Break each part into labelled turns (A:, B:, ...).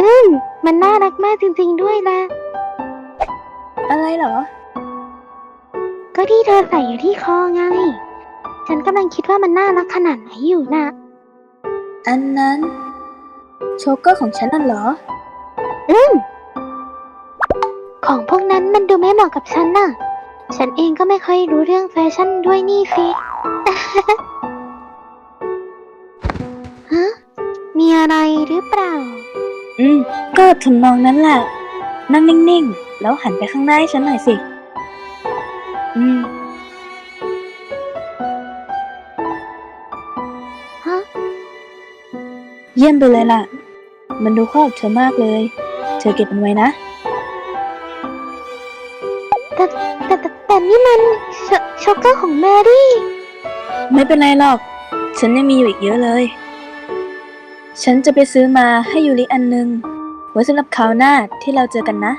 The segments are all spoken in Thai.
A: อืมมันน่ารักมากจริงๆด้วยนะ
B: อะไรเหรอ
A: ก็ที่เธอใส่อยู่ที่คอไง ฉันกำลังคิดว่ามันน่ารักขนาดไหนอยู่นะ
B: อันนั้น โชเกอร์ของฉันนั่นเหรอ
A: อืม ของพวกนั้นมันดูไม่เหมาะกับฉันน่ะ ฉันเองก็ไม่ค่อยรู้เรื่องแฟชั่นด้วยนี่สิ ฮะ มีอะไรหรือเปล่า
B: อืม ก็ทำนองนั้นแหละ นั่งนิ่งๆ แล้วหันไปข้างหน้าให้ฉันหน่อยสิ อืม
A: ฮะ
B: เยี่ยมไปเลยล่ะ มันดูเข้ากับเธอมากเลย เธอเก็บมันไว้นะ
A: แต่แต่แต่แต่นี่มันชช็อกเกอร์ของแมรี่
B: ไม่เป็นไรหรอก ฉันยังมีอยู่อีกเยอะเลย ฉันจะไปซื้อมาให้ยูริอันนึง ไว้สำหรับคราวหน้าที่เราเจอกันนะ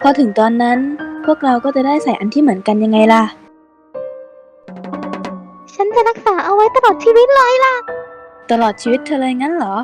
B: พอถึงตอนนั้นพวกเราก็จะได้ใส่อันที่เหมือนกันยังไงล่ะ
A: ฉันจะรักษาเอาไว้ตลอดชีวิตเลยล่ะ
B: ตลอดชีวิตเธอเลยงั้นเหรอ